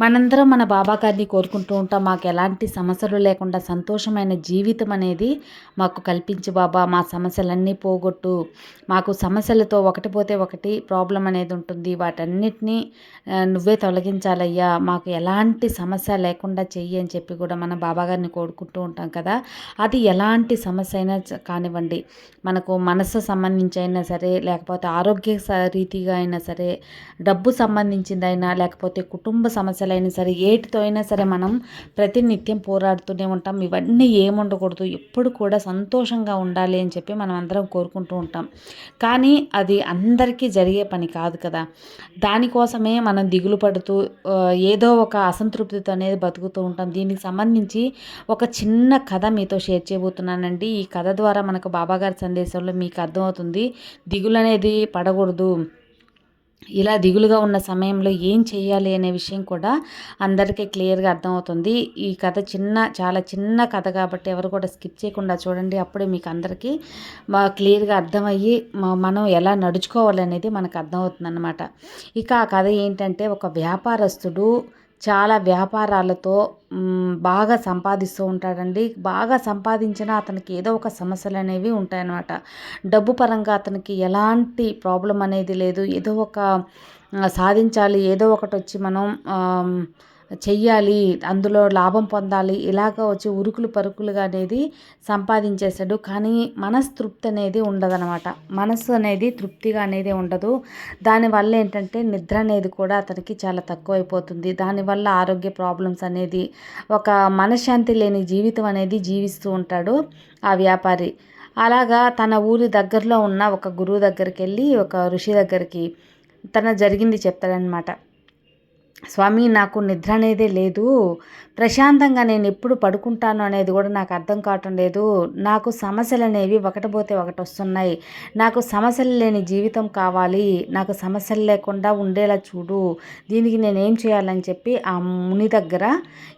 మనందరం మన బాబా గారిని కోరుకుంటూ ఉంటాం. మాకు ఎలాంటి సమస్యలు లేకుండా సంతోషమైన జీవితం అనేది మాకు కల్పించు బాబా. మా సమస్యలన్నీ పోగొట్టు. మాకు సమస్యలతో ఒకటి పోతే ఒకటి ప్రాబ్లం అనేది ఉంటుంది. వాటన్నిటినీ నువ్వే తొలగించాలయ్యా. మాకు ఎలాంటి సమస్య లేకుండా చెయ్యి అని చెప్పి కూడా మనం బాబా గారిని కోరుకుంటూ ఉంటాం కదా. అది ఎలాంటి సమస్య అయినా కానివ్వండి. మనకు మనసు సంబంధించి అయినా సరే లేకపోతే ఆరోగ్య స- రీతిగా అయినా సరే డబ్బు సంబంధించిందైనా లేకపోతే కుటుంబ సమస్యలు సమస్యలైనా సరే ఏటితో అయినా సరే మనం ప్రతినిత్యం పోరాడుతూనే ఉంటాం. ఇవన్నీ ఏముండకూడదు ఎప్పుడు కూడా సంతోషంగా ఉండాలి అని చెప్పి మనం అందరం కోరుకుంటూ ఉంటాం. కానీ అది అందరికీ జరిగే పని కాదు కదా. దానికోసమే మనం దిగులు పడుతూ ఏదో ఒక అసంతృప్తితో అనేది బతుకుతూ ఉంటాం. దీనికి సంబంధించి ఒక చిన్న కథ మీతో షేర్ చేయబోతున్నానండి. ఈ కథ ద్వారా మనకు బాబాగారి సందేశంలో మీకు అర్థమవుతుంది. దిగులు అనేది పడకూడదు. ఇలా దిగులుగా ఉన్న సమయంలో ఏం చేయాలి అనే విషయం కూడా అందరికీ క్లియర్గా అర్థమవుతుంది. ఈ కథ చిన్న చాలా చిన్న కథ కాబట్టి ఎవరు కూడా స్కిప్ చేయకుండా చూడండి. అప్పుడే మీకు అందరికీ మా క్లియర్గా అర్థమయ్యి మనం ఎలా నడుచుకోవాలనేది మనకు అర్థమవుతుంది అనమాట ఇక ఆ కథ ఏంటంటే ఒక వ్యాపారస్తుడు చాలా వ్యాపారాలతో బాగా సంపాదిస్తూ ఉంటాడండి. బాగా సంపాదించినా అతనికి ఏదో ఒక సమస్యలు అనేవి ఉంటాయన్నమాట. డబ్బు పరంగా అతనికి ఎలాంటి ప్రాబ్లం అనేది లేదు. ఏదో ఒక సాధించాలి. ఏదో ఒకటి వచ్చి మనం చెయ్యాలి అందులో లాభం పొందాలి ఇలాగ వచ్చి ఉరుకులు పరుకులుగా అనేది సంపాదించేశాడు. కానీ మనస్తృప్తి అనేది ఉండదనమాట మనసు అనేది తృప్తిగా అనేది ఉండదు. దానివల్ల ఏంటంటే నిద్ర అనేది కూడా అతనికి చాలా తక్కువైపోతుంది. దానివల్ల ఆరోగ్య ప్రాబ్లమ్స్ అనేది ఒక మనశ్శాంతి లేని జీవితం అనేది జీవిస్తూ ఉంటాడు ఆ వ్యాపారి. అలాగా తన ఊరి దగ్గరలో ఉన్న ఒక గురువు దగ్గరికి వెళ్ళి ఒక ఋషి దగ్గరికి తన జరిగింది చెప్తాడనమాట స్వామి నాకు నిద్ర అనేదే లేదు. ప్రశాంతంగా నేను ఎప్పుడు పడుకుంటాను అనేది కూడా నాకు అర్థం కావటం లేదు. నాకు సమస్యలు అనేవి ఒకటి పోతే ఒకటి వస్తున్నాయి నాకు సమస్యలు లేని జీవితం కావాలి. నాకు సమస్యలు లేకుండా ఉండేలా చూడు. దీనికి నేను ఏం చేయాలని చెప్పి ఆ ముని దగ్గర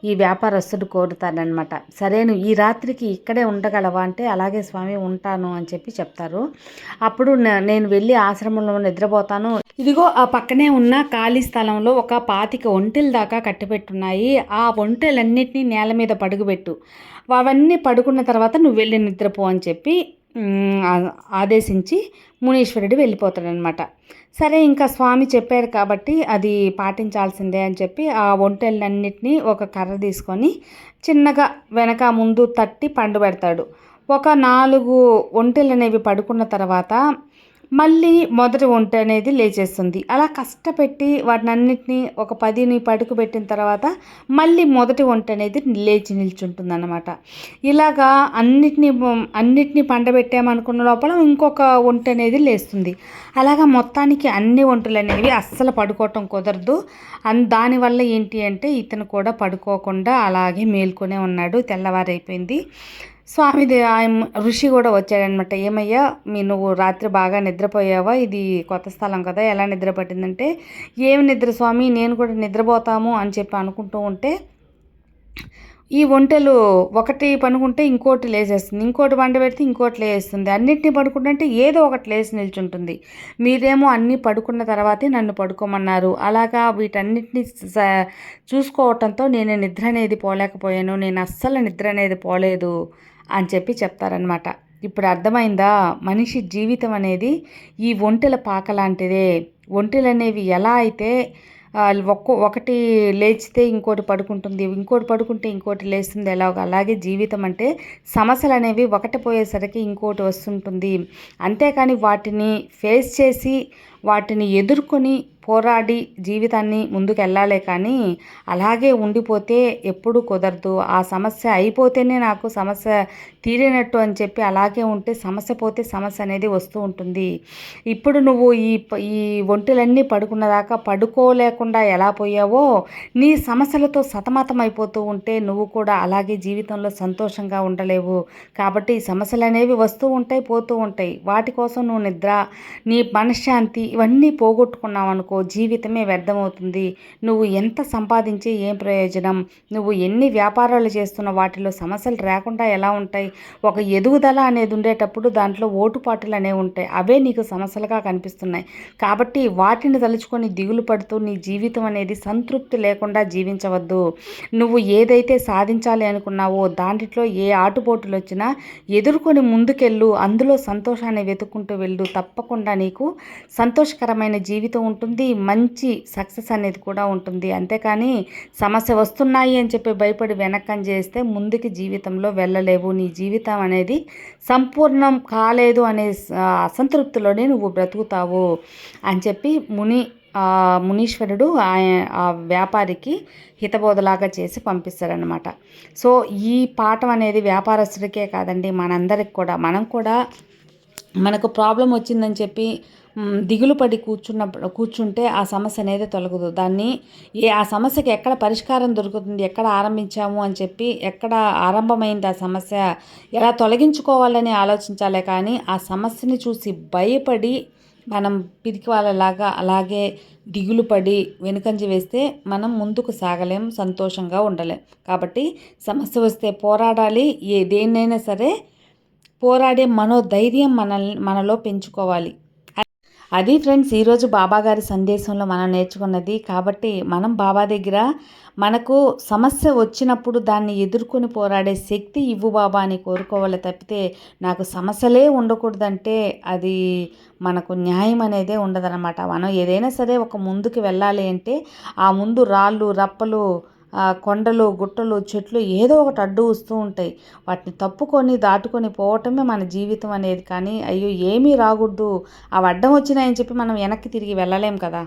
ఈ వ్యాపారస్తుడు కోరుతాడనమాట సరేను ఈ రాత్రికి ఇక్కడే ఉండగలవా అంటే అలాగే స్వామి ఉంటాను అని చెప్పి చెప్తారు. అప్పుడు నేను వెళ్ళి ఆశ్రమంలో నిద్రపోతాను. ఇదిగో ఆ పక్కనే ఉన్న ఖాళీ స్థలంలో ఒక పాత పాతిక ఒంటెల దాకా కట్టిపెట్టున్నాయి. ఆ ఒంటెలన్నిటినీ నేల మీద పడుగుబెట్టు. అవన్నీ పడుకున్న తర్వాత నువ్వు వెళ్ళి నిద్రపో అని చెప్పి ఆదేశించి మునీశ్వరుడు వెళ్ళిపోతాడనమాట. సరే ఇంకా స్వామి చెప్పారు కాబట్టి అది పాటించాల్సిందే అని చెప్పి ఆ ఒంటెలన్నింటినీ ఒక కర్ర తీసుకొని చిన్నగా వెనక ముందు తట్టి పండు పెడతాడు. ఒక నాలుగు ఒంటెలు అనేవి పడుకున్న తర్వాత మళ్ళీ మొదటి ఒంటె అనేది లేచేస్తుంది. అలా కష్టపెట్టి వాటినన్నిటినీ ఒక పదిని పడుకు పెట్టిన తర్వాత మళ్ళీ మొదటి ఒంటె అనేది లేచి నిల్చుంటుంది అనమాట ఇలాగా అన్నిటినీ అన్నిటినీ పండబెట్టామనుకున్న లోపల ఇంకొక ఒంటె అనేది లేస్తుంది. అలాగా మొత్తానికి అన్ని ఒంటెలు అనేవి అస్సలు పడుకోవటం కుదరదు. అన్ దానివల్ల ఏంటి అంటే ఇతను కూడా పడుకోకుండా అలాగే మేల్కొనే ఉన్నాడు. తెల్లవారైపోయింది. స్వామి ఆయన ఋషి కూడా వచ్చాడనమాట ఏమయ్యా మీ నువ్వు రాత్రి బాగా నిద్రపోయావా? ఇది కొత్త స్థలం కదా ఎలా నిద్ర పట్టిందంటే ఏమి నిద్ర స్వామి నేను కూడా నిద్రపోతాము అని చెప్పి అనుకుంటూ ఉంటే ఈ ఒంటెలు ఒకటి పనుకుంటే ఇంకోటి లేసేస్తుంది. ఇంకోటి వంట పెడితే ఇంకోటి లేస్తుంది అన్నింటినీ పడుకుంటుంటే ఏదో ఒకటి లేచి నిల్చుంటుంది. మీరేమో అన్నీ పడుకున్న తర్వాతే నన్ను పడుకోమన్నారు. అలాగా వీటన్నిటిని చూసుకోవటంతో నేను నిద్ర అనేది పోలేకపోయాను. నేను అస్సలు నిద్ర అనేది పోలేదు. అని చెప్పి చెప్తారనమాట ఇప్పుడు అర్థమైందా? మనిషి జీవితం అనేది ఈ ఒంటెల పాక లాంటిదే. ఒంటెలు అనేవి ఎలా అయితే ఒక్కో ఒకటి లేచితే ఇంకోటి పడుకుంటుంది ఇంకోటి పడుకుంటే ఇంకోటి లేస్తుంది ఎలాగో అలాగే జీవితం అంటే సమస్యలు అనేవి ఒకటి పోయేసరికి ఇంకోటి వస్తుంటుంది. అంతేకాని వాటిని ఫేస్ చేసి వాటిని ఎదుర్కొని పోరాడి జీవితాన్ని ముందుకెళ్ళాలే కానీ అలాగే ఉండిపోతే ఎప్పుడు కుదరదు. ఆ సమస్య అయిపోతేనే నాకు సమస్య తీరినట్టు అని చెప్పి అలాగే ఉంటే సమస్య పోతే సమస్య అనేది వస్తూ ఉంటుంది. ఇప్పుడు నువ్వు ఈ ఈ ఒంటెలన్నీ పడుకున్న దాకా పడుకోలేకుండా ఎలా పోయావో నీ సమస్యలతో సతమతం అయిపోతూ ఉంటే నువ్వు కూడా అలాగే జీవితంలో సంతోషంగా ఉండలేవు. కాబట్టి ఈ సమస్యలు అనేవి వస్తూ ఉంటాయి పోతూ ఉంటాయి. వాటి కోసం నువ్వు నిద్ర నీ మనశ్శాంతి ఇవన్నీ పోగొట్టుకున్నావు అనుకో జీవితమే వ్యర్థమవుతుంది. నువ్వు ఎంత సంపాదించి ఏం ప్రయోజనం? నువ్వు ఎన్ని వ్యాపారాలు చేస్తున్న వాటిలో సమస్యలు రాకుండా ఎలా ఉంటాయి? ఒక ఎదుగుదల అనేది ఉండేటప్పుడు దాంట్లో ఓటుపాటులు అనేవి ఉంటాయి. అవే నీకు సమస్యలుగా కనిపిస్తున్నాయి. కాబట్టి వాటిని తలుచుకొని దిగులు పడుతూ నీ జీవితం అనేది సంతృప్తి లేకుండా జీవించవద్దు. నువ్వు ఏదైతే సాధించాలి అనుకున్నావో దాంట్లో ఏ ఆటుపోటులు వచ్చినా ఎదుర్కొని ముందుకెళ్ళు. అందులో సంతోషాన్ని వెతుక్కుంటూ వెళ్ళు. తప్పకుండా నీకు సంతోషకరమైన జీవితం ఉంటుంది మంచి సక్సెస్ అనేది కూడా ఉంటుంది. అంతేకాని సమస్య వస్తున్నాయి అని చెప్పి భయపడి వెనక్కం చేస్తే ముందుకి జీవితంలో వెళ్ళలేవు. నీ జీవితం అనేది సంపూర్ణం కాలేదు అనే అసంతృప్తిలోనే నువ్వు బ్రతుకుతావు అని చెప్పి ముని మునీశ్వరుడు ఆ వ్యాపారికి హితబోధలాగా చేసి పంపిస్తారనమాట సో ఈ పాఠం అనేది వ్యాపారస్తుడికే కాదండి మనందరికి కూడా. మనం కూడా మనకు ప్రాబ్లం వచ్చిందని చెప్పి దిగులు పడి కూర్చున్న కూర్చుంటే ఆ సమస్య అనేది తొలగదు. దాన్ని ఏ ఆ సమస్యకి ఎక్కడ పరిష్కారం దొరుకుతుంది ఎక్కడ ఆరంభించాము అని చెప్పి ఎక్కడ ఆరంభమైంది ఆ సమస్య ఎలా తొలగించుకోవాలని ఆలోచించాలే కానీ ఆ సమస్యని చూసి భయపడి మనం పిరికి వాళ్ళలాగా అలాగే దిగులు పడి వెనుకంజ వేస్తే మనం ముందుకు సాగలేం సంతోషంగా ఉండలేం. కాబట్టి సమస్య వస్తే పోరాడాలి ఏ దేన్నైనా సరే పోరాడే మనోధైర్యం మనల్ని మనలో పెంచుకోవాలి. అది ఫ్రెండ్స్ ఈరోజు బాబాగారి సందేశంలో మనం నేర్చుకున్నది. కాబట్టి మనం బాబా దగ్గర మనకు సమస్య వచ్చినప్పుడు దాన్ని ఎదుర్కొని పోరాడే శక్తి ఇవ్వు బాబా అని కోరుకోవాలి తప్పితే నాకు సమస్యలే ఉండకూడదంటే అది మనకు న్యాయం అనేదే ఉండదన్నమాట. మనం ఏదైనా సరే ఒక ముందుకు వెళ్ళాలి అంటే ఆ ముందు రాళ్ళు రప్పలు కొండలు గుట్టలు చెట్లు ఏదో ఒకటి అడ్డు వస్తూ ఉంటాయి. వాటిని తప్పుకొని దాటుకొని పోవటమే మన జీవితం అనేది. కానీ అయ్యో ఏమీ రాకూడదు. అవి అడ్డం వచ్చినాయని చెప్పి మనం వెనక్కి తిరిగి వెళ్ళలేం కదా.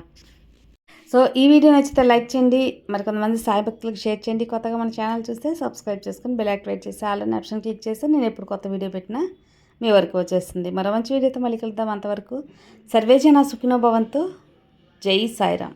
సో ఈ వీడియో నచ్చితే లైక్ చేయండి. మరి కొంతమంది సాయి భక్తులకు షేర్ చేయండి. కొత్తగా మన ఛానల్ చూస్తే సబ్స్క్రైబ్ చేసుకుని బెల్ యాక్టివేట్ చేసి ఆల్రెడీ ఆప్షన్ క్లిక్ చేస్తే నేను ఎప్పుడు కొత్త వీడియో పెట్టినా మీ వరకు వచ్చేస్తుంది. మరో మంచి వీడియోతో మళ్ళీ కలుద్దాం అంతవరకు. సర్వేజన సుఖినో భవంతు. జై సాయిరామ్.